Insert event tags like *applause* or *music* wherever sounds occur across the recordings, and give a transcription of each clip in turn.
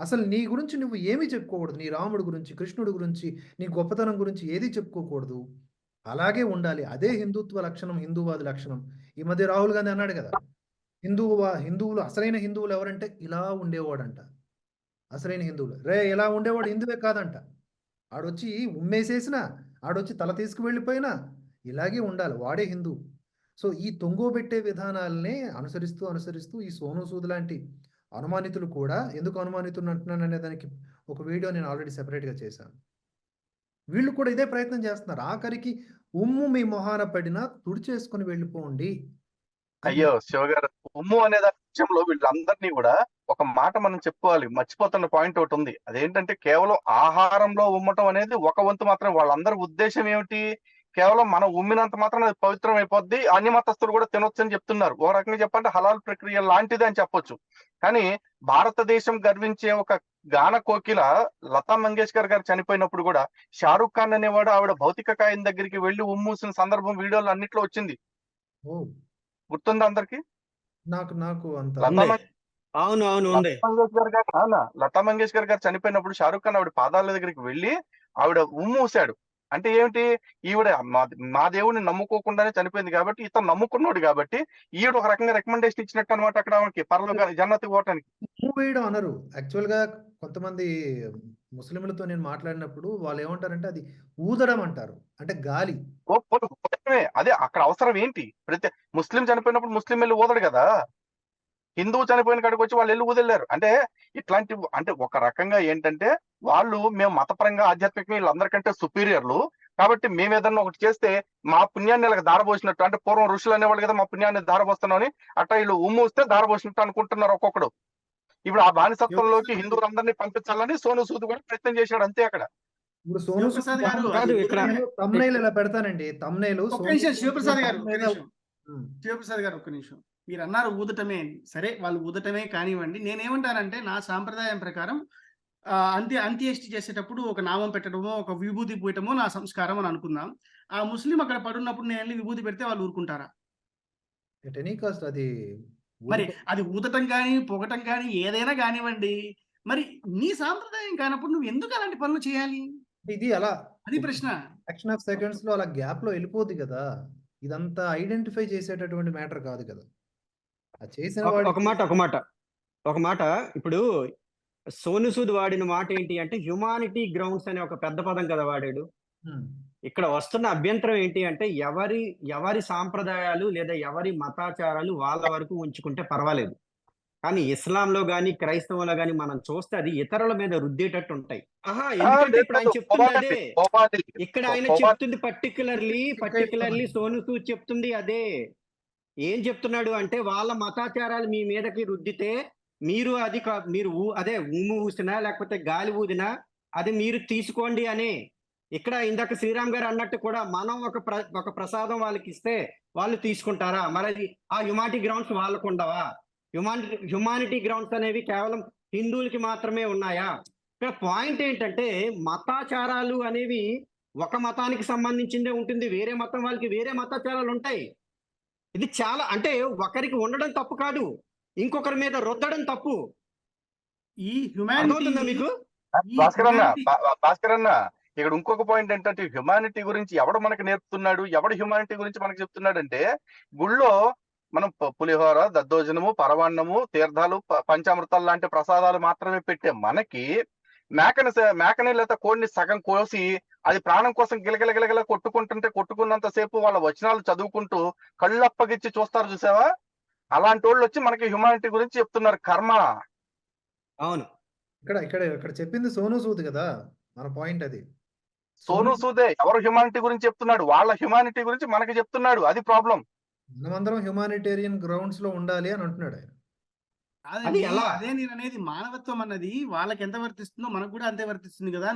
అసలు నీ గురించి నువ్వు ఏమీ చెప్పుకోకూడదు. నీ రాముడి గురించి కృష్ణుడి గురించి నీ గొప్పతనం గురించి ఏది చెప్పుకోకూడదు. అలాగే ఉండాలి. అదే హిందుత్వ లక్షణం హిందూవాది లక్షణం. ఈ మధ్య రాహుల్ గాంధీ అన్నాడు కదా హిందువు హిందువులు అసలైన హిందువులు ఎవరంటే ఇలా ఉండేవాడంట. అసలైన హిందువులు. రే ఇలా ఉండేవాడు హిందువే కాదంట. ఆడొచ్చి ఉమ్మేసేసిన ఆడొచ్చి తల తీసుకువెళ్ళిపోయినా ఇలాగే ఉండాలి. వాడే హిందూ. సో ఈ తొంగోబెట్టే విధానాలనే అనుసరిస్తూ అనుసరిస్తూ ఈ సోను సూద్ లాంటి అనుమానితులు కూడా ఎందుకు అనుమానితులు అంటున్నాను అనే దానికి ఒక వీడియో నేను ఆల్రెడీ సెపరేట్గా చేశాను. వీళ్ళు కూడా ఇదే ప్రయత్నం చేస్తున్నారు. ఆఖరికి ఉమ్ము మీ మొహాన పడినా తుడిచేసుకుని వెళ్ళిపోండి అయ్యో శివ గారు ఉమ్ము అనే దాని విషయంలో వీళ్ళందరినీ కూడా ఒక మాట మనం చెప్పుకోవాలి. మర్చిపోతున్న పాయింట్ ఒకటి ఉంది. అదేంటంటే కేవలం ఆహారంలో ఉమ్మటం అనేది ఒక వంతు మాత్రం వాళ్ళందరి ఉద్దేశం ఏమిటి? కేవలం మనం ఉమ్మినంత మాత్రం అది పవిత్రం అయిపోద్ది అన్ని మతస్థులు కూడా తినొచ్చు అని చెప్తున్నారు. ఒక రకంగా చెప్పాలంటే హలాల్ ప్రక్రియ లాంటిది అని చెప్పొచ్చు. కానీ భారతదేశం గర్వించే ఒక గాన కోకిల లతా మంగేష్కర్ గారు చనిపోయినప్పుడు కూడా షారుఖ్ ఖాన్ అనేవాడు ఆవిడ భౌతిక కాయం దగ్గరికి వెళ్ళి ఉమ్మూసిన సందర్భం వీడియోలు అన్నిట్లో వచ్చింది. ఓ. గుర్తుందా అందరికి? నాకు నాకు అంత లతా అవును అవును మంగేష్కర్ గారు? లతా మంగేష్కర్ గారు చనిపోయినప్పుడు షారుఖ్ ఖాన్ ఆవిడ పాదాల దగ్గరికి వెళ్ళి ఆవిడ ఉమ్మూసాడు అంటే ఏమిటి? ఈవిడ మా దేవుడిని నమ్ముకోకుండానే చనిపోయింది కాబట్టి ఇతను నమ్ముకున్నాడు కాబట్టి ఈవిడ ఒక రకంగా రికమెండేషన్ ఇచ్చినట్టు అనమాట అక్కడ ఆమెకి పర్లో జన్నతి పోవటానికి. వేయడం అనరు. యాక్చువల్గా కొంతమంది ముస్లింలతో నేను మాట్లాడినప్పుడు వాళ్ళు ఏమంటారంటే అది ఊదడం అంటారు. అంటే గాలి. అదే అక్కడ అవసరం ఏంటి? ప్రతి ముస్లిం చనిపోయినప్పుడు ముస్లిం వెళ్ళి ఊదడు కదా. హిందువు చనిపోయిన కాడికి వచ్చి వాళ్ళు వెళ్ళి ఊదెళ్ళారు. అంటే ఇట్లాంటి అంటే ఒక రకంగా ఏంటంటే వాళ్ళు మేము మతపరంగా ఆధ్యాత్మికంగా వీళ్ళందరికంటే సుపీరియర్లు. కాబట్టి మేము ఏదన్నా ఒకటి చేస్తే మా పుణ్యాన్ని వీళ్ళకి దారపోసినట్టు అంటే పూర్వం ఋషులు అనేవాళ్ళు కదా మా పుణ్యాన్ని దారపోస్తున్నామని అట్లా వీళ్ళు ఉమ్మూస్తే దారపోసినట్టు అనుకుంటున్నారు ఒక్కొక్కడు. ఇప్పుడు ఆ బానిసత్వంలోకి హిందువులందరినీ పంపించాలని సోను సూద్ కూడా ప్రయత్నం చేశాడు అంతే అక్కడ. ఇప్పుడు సోను thumbnail ఇలా పెడతానండి. తమ్నైల్ శివప్రసాద్ గారు ఒక్క నిమిషం. శివప్రసాద్ గారు ఒక్క నిమిషం. మీరు అన్నారు ఊదటమే. సరే వాళ్ళు ఊదటమే కానివ్వండి. నేనేమంటానంటే నా సాంప్రదాయం ప్రకారం అంత్య అంత్యేష్టి చేసేటప్పుడు ఒక నామం పెట్టడమో ఒక విభూతి పూయటమో నా సంస్కారం అని అనుకుందాం. ఆ ముస్లిం అక్కడ పడున్నప్పుడు నేను వెళ్ళి విభూతి పెడితే వాళ్ళు ఊరుకుంటారా? ఎట్ ఎనీ కాస్ట్ అది మరి అది ఊదటం కానీ పొగటం కానీ ఏదైనా కానివ్వండి. మరి నీ సాంప్రదాయం కానప్పుడు నువ్వు ఎందుకు అలాంటి పనులు చేయాలి? ఇది అలా అది ప్రశ్న. యాక్షన్ ఆఫ్ సెకండ్స్లో అలా గ్యాప్లో వెళ్ళిపోద్ది కదా. ఇదంతా ఐడెంటిఫై చేసేటటువంటి మ్యాటర్ కాదు కదా. చేసిన ఒక- వాడి ఒక మాట ఒక మాట ఒక మాట. ఇప్పుడు సోను సూద్ వాడిన మాట ఏంటి అంటే హ్యుమానిటీ గ్రౌండ్స్ అనే ఒక పెద్ద పదం కదా వాడాడు. ఇక్కడ వస్తున్న అభ్యంతరం ఏంటి అంటే ఎవరి ఎవరి సాంప్రదాయాలు లేదా ఎవరి మతాచారాలు వాళ్ళ వరకు ఉంచుకుంటే పర్వాలేదు. కానీ ఇస్లాంలో గాని క్రైస్తవంలో గాని మనం చూస్తే అది ఇతరుల మీద రుద్దేటట్టు ఉంటాయి. ఆహా ఎందుకంటే ఇప్పుడు ఆయన. ఇక్కడ ఆయన. చెప్తుంది పర్టికులర్లీ పర్టికులర్లీ సోను సూద్ చెప్తుంది అదే. ఏం చెప్తున్నాడు అంటే వాళ్ళ మతాచారాలు మీ మీదకి రుద్దితే మీరు అది కా- మీరు అదే ఉమ్ము ఊసినా లేకపోతే గాలి ఊదినా అది మీరు తీసుకోండి అని. ఇక్కడ ఇందాక శ్రీరామ్ గారు అన్నట్టు కూడా మనం ఒక ప్ర ఒక ప్రసాదం వాళ్ళకి ఇస్తే వాళ్ళు తీసుకుంటారా? మరి ఆ హ్యుమానిటీ గ్రౌండ్స్ వాళ్ళకు ఉండవా? హ్యుమానిటీ హ్యుమానిటీ గ్రౌండ్స్ అనేవి కేవలం హిందువులకి మాత్రమే ఉన్నాయా? ఇక్కడ పాయింట్ ఏంటంటే మతాచారాలు అనేవి ఒక మతానికి సంబంధించిందే ఉంటుంది వేరే మతం వాళ్ళకి వేరే మతాచారాలు ఉంటాయి. ఇది చాలా అంటే ఒకరికి ఉండడం తప్పు కాదు ఇంకొకరి మీద రుద్దడం తప్పు. ఈ హ్యుమానిటీ మీకు? భాస్కర్ అన్న భాస్కర్ ఇక్కడ ఇంకొక పాయింట్ ఏంటంటే హ్యుమానిటీ గురించి ఎవడు మనకి నేర్పుతున్నాడు ఎవడు హ్యుమానిటీ గురించి మనకు చెప్తున్నాడు అంటే గుళ్ళో మనం పులిహోర దద్దోజనము పరవాన్నము తీర్థాలు పంచామృతాలు లాంటి ప్రసాదాలు మాత్రమే పెట్టే మనకి మేకని మేకని లేదా కోడిని సగం కోసి అది ప్రాణం కోసం గిలగిల గిలగిల కొట్టుకుంటుంటే కొట్టుకున్నంత సేపు వాళ్ళ వచనాలు చదువుకుంటూ కళ్ళప్పగిచ్చి చూస్తారు చూసావా? అలాంటి వాళ్ళు వచ్చి మనకి హ్యుమానిటీ గురించి చెప్తున్నారు కర్మ. అవును. ఇక్కడ ఇక్కడ ఇక్కడ చెప్పింది సోను సూద్ కదా మన పాయింట్ అది. సోను సూదే ఎవరు హ్యుమానిటీ గురించి చెప్తున్నాడు? వాళ్ళ హ్యుమానిటీ గురించి మనకి చెప్తున్నాడు. అది ప్రాబ్లం మనమందరం హ్యుమానిటేరియన్ గ్రౌండ్స్లో ఉండాలి అని అంటున్నాడు ఆయన. అదే అది ఎలా? అదే నేను అనేది మానవత్వం అన్నది వాళ్ళకి ఎంత వర్తిస్తుందో మనకు కూడా అంతే వర్తిస్తుంది కదా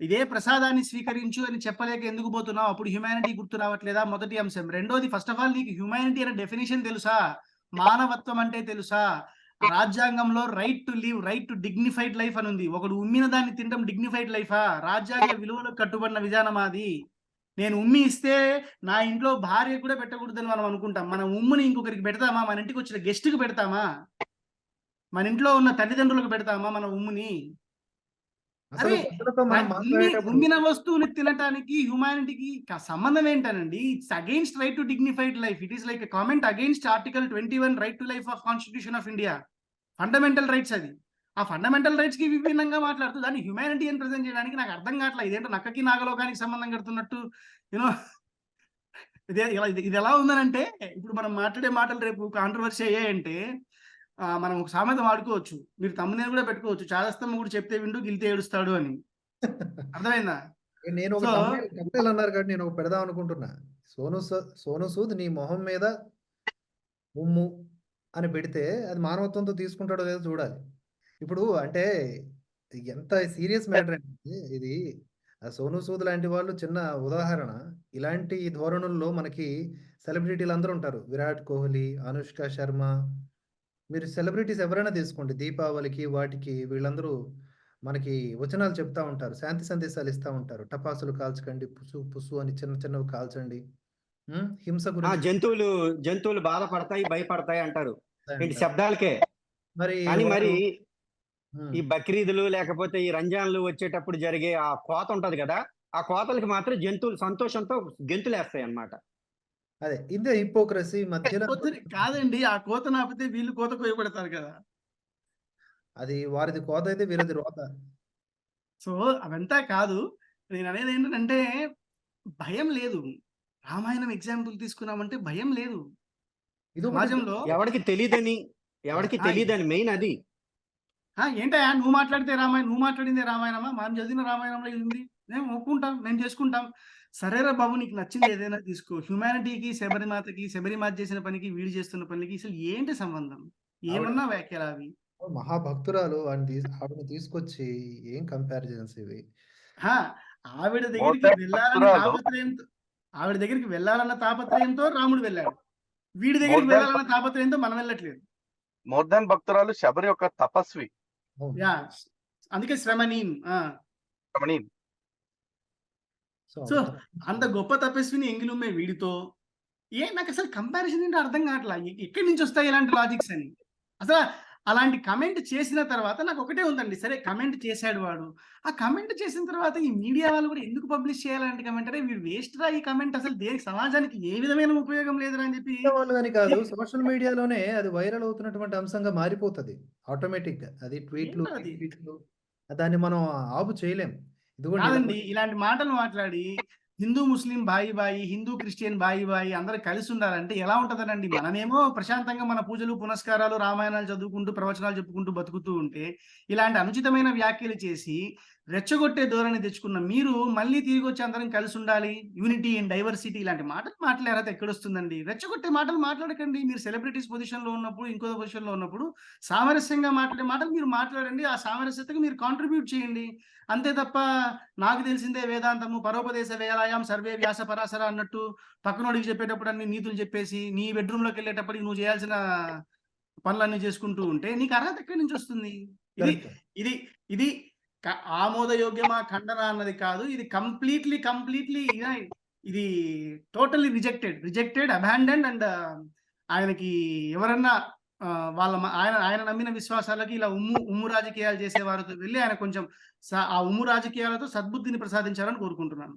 ఇదే ప్రసాదాన్ని స్వీకరించు అని చెప్పలేక ఎందుకు పోతున్నావు? అప్పుడు హ్యుమానిటీ గుర్తు రావట్లేదా? మొదటి అంశం. రెండోది ఫస్ట్ ఆఫ్ ఆల్ నీకు హ్యుమానిటీ అనే డెఫినేషన్ తెలుసా? మానవత్వం అంటే తెలుసా? రాజ్యాంగంలో right to live right to dignified life అని ఉంది. ఒకడు ఉమ్మిన దాన్ని తినడం డిగ్నిఫైడ్ లైఫా రాజ్యాంగ విలువలకు కట్టుబడిన విధానం అది. నేను ఉమ్మి ఇస్తే నా ఇంట్లో భార్య కూడా పెట్టకూడదని మనం అనుకుంటాం. మనం ఉమ్ముని ఇంకొకరికి పెడతామా? మన ఇంటికి వచ్చిన గెస్ట్కి పెడతామా? మన ఇంట్లో ఉన్న తల్లిదండ్రులకు పెడతామా మన ఉమ్ముని? అరే, ఉమ్మిన వస్తువుని తినటానికి హ్యుమానిటీకి క- సంబంధం ఏంటనండి? It's against right to dignified life it is like comment against article twenty one right to life of constitution of India fundamental rights అది. ఆ ఫండమెంటల్ రైట్స్కి విభిన్నంగా మాట్లాడుతూ దాన్ని హ్యుమానిటీ అని ప్రజెంట్ చేయడానికి నాకు అర్థం కావట్లేదు ఇదేంటో నక్కకి నాగలోకానికి సంబంధం కడుతున్నట్టు యూనో *laughs* ఇదే ఇది ఎలా ఉందనంటే ఇప్పుడు మనం మాట్లాడే మాటలు రేపు కాంట్రవర్సీ అయ్యాయంటే మనం ఒక సామెత వాడుకోవచ్చు. మీరు తమ్మునే కూడా పెట్టుకోవచ్చు. చాదస్తమ్మ కూడా చెప్తే వింటూ గిలితే ఏడుస్తాడు అని. *laughs* అర్థమైందా? నేను ఒక అన్నారు కాబట్టి నేను ఒక పెడదాం అనుకుంటున్నా. సోను సోను సూద్ నీ మొహం మీద ఉమ్ము అని పెడితే అది మానవత్వంతో తీసుకుంటాడో లేదో చూడాలి. ఇప్పుడు అంటే ఎంత సీరియస్ మ్యాటర్ అంటే ఇది సోను సూద్ లాంటి వాళ్ళు చిన్న ఉదాహరణ. ఇలాంటి ధోరణుల్లో మనకి సెలబ్రిటీలు అందరూ ఉంటారు. విరాట్ కోహ్లీ అనుష్క శర్మ మీరు సెలబ్రిటీస్ ఎవరైనా తీసుకోండి. దీపావళికి వాటికి వీళ్ళందరూ మనకి వచనాలు చెప్తా ఉంటారు. శాంతి సందేశాలు ఇస్తా ఉంటారు. టపాసులు కాల్చకండి పుసు పుసు అని చిన్న చిన్నవి కాల్చండి. హింస ఆ గురించి జంతువులు జంతువులు బాధపడతాయి భయపడతాయి అంటారు. శబ్దాలకే? మరి మరి ఈ బక్రీదులు లేకపోతే ఈ రంజాన్లు వచ్చేటప్పుడు జరిగే ఆ కోత ఉంటది కదా ఆ కోతలకి మాత్రం జంతువులు సంతోషంతో గెంతులేస్తాయి అన్నమాట అదే ఇదే హిపోక్రసీ మధ్యలో *laughs* కాదండి ఆ కోత నాపితే వీళ్ళు కోత కోయబడతారు కదా. అది వారిది కోత అయితే వీరిది రోత. సో అవంతా కాదు. నేను అనేది ఏంటంటే భయం లేదు. రామాయణం ఎగ్జాంపుల్ తీసుకున్నామంటే భయం లేదు. సమాజంలో ఎవరికి తెలియదని ఎవరికి తెలియదని మెయిన్ అది. ఏంటయ్యా? నువ్వు మాట్లాడితే రామాయణం నువ్వు మాట్లాడిందే రామాయణమా? మనం చదివిన రామాయణంలో ఇది ఉంది మేము ఒప్పుకుంటాం మేము చేసుకుంటాం. సరేరా బాబు నీకు నచ్చింది ఏదైనా తీసుకో. హ్యుమానిటీకి శబరిమాతకి శబరిమాత చేసిన పనికి వీడు చేస్తున్న పనికి అసలు ఏంటి సంబంధం? ఏమన్నా వ్యాఖ్యలు అవి? మహాభక్తురాలు ఆవిడని తీసుకొచ్చి ఏం కంపారిజన్స్ ఇవి? ఆవిడ దగ్గరికి వెళ్ళాలన్న. తాపత్రయంతో ఆవిడ దగ్గరికి వెళ్ళాలన్న తాపత్రయంతో రాముడు వెళ్ళాడు. వీడి దగ్గరికి వెళ్ళాలన్న తాపత్రయంతో మనం వెళ్ళట్లేదు. మోర్ దాన్ భక్తురాలు శబరి యొక్క తపస్వి. యా అందుకే శ్రమణీన్ ఆ. రమణి సో. అంత గొప్ప తపస్విని ఎంగిలుమ్మే వీడితో ఏ నాకు అసలు కంపారిజన్ ఏంటో అర్థం కావట్లా? ఎక్కడి నుంచి వస్తాయి ఇలాంటి లాజిక్స్ అని? అసలు అలాంటి కమెంట్ చేసిన తర్వాత నాకు ఒకటే ఉందండి. సరే కమెంట్ చేశాడు వాడు. ఆ కమెంట్ చేసిన తర్వాత ఈ మీడియా వాళ్ళు కూడా ఎందుకు పబ్లిష్ చేయాలంటే కమెంట్ అరే వీడు వేస్ట్ రా ఈ కమెంట్. అసలు దేనికి సమాజానికి ఏ విధమైన ఉపయోగం లేదురా అని చెప్పి వాళ్ళు అని కాదు సోషల్ మీడియాలోనే అది వైరల్ అవుతున్నటువంటి అంశంగా మారిపోతుంది. ఆటోమేటిక్గా అది. ట్వీట్లు దాన్ని మనం ఆపు చేయలేం. ఇదిగోండి ఇలాంటి మాటలు మాట్లాడి హిందూ ముస్లిం బాయి బాయి హిందూ క్రిస్టియన్ బాయి బాయి అందరూ కలిసి ఉండాలంటే ఎలా ఉంటదనండి? మనమేమో ప్రశాంతంగా మన పూజలు పునస్కారాలు రామాయణాలు చదువుకుంటూ ప్రవచనాలు చెప్పుకుంటూ బతుకుతూ ఉంటే ఇలాంటి అనుచితమైన వ్యాఖ్యలు చేసి రెచ్చగొట్టే ధోరణి తెచ్చుకున్న మీరు మళ్ళీ తిరిగి వచ్చి అందరం కలిసి ఉండాలి. యూనిటీ అండ్ డైవర్సిటీ ఇలాంటి మాటలు మాట్లాడారైతే ఎక్కడొస్తుందండి? రెచ్చగొట్టే మాటలు మాట్లాడకండి. మీరు సెలబ్రిటీస్ పొజిషన్లో ఉన్నప్పుడు ఇంకో పొజిషన్లో ఉన్నప్పుడు సామరస్యంగా మాట్లాడే మాటలు మీరు మాట్లాడండి. ఆ సామరస్యతకు మీరు కాంట్రిబ్యూట్ చేయండి. అంతే తప్ప నాకు తెలిసిందే వేదాంతము పరోపదేశ వేలాయం సర్వే వ్యాస పరాశర అన్నట్టు పక్కనోడికి చెప్పేటప్పుడు అన్ని నీతులు చెప్పేసి నీ బెడ్రూమ్లోకి వెళ్ళేటప్పటికి నువ్వు చేయాల్సిన పనులన్నీ చేసుకుంటూ ఉంటే నీకు అర్హత ఎక్కడి నుంచి వస్తుంది? ఇది. ఇది ఇది ఆమోదయోగ్యమా ఖండన అన్నది కాదు. ఇది కంప్లీట్లీ కంప్లీట్లీ ఇది totally rejected. Rejected abandoned and ఆయనకి ఎవరన్నా వాళ్ళ ఆయన ఆయన నమ్మిన విశ్వాసాలకి ఇలా ఉమ్ము ఉమ్ము రాజకీయాలు చేసే వారితో వెళ్ళి ఆయన కొంచెం ఆ ఉమ్ము రాజకీయాలతో సద్బుద్ధిని ప్రసాదించాలని కోరుకుంటున్నాను.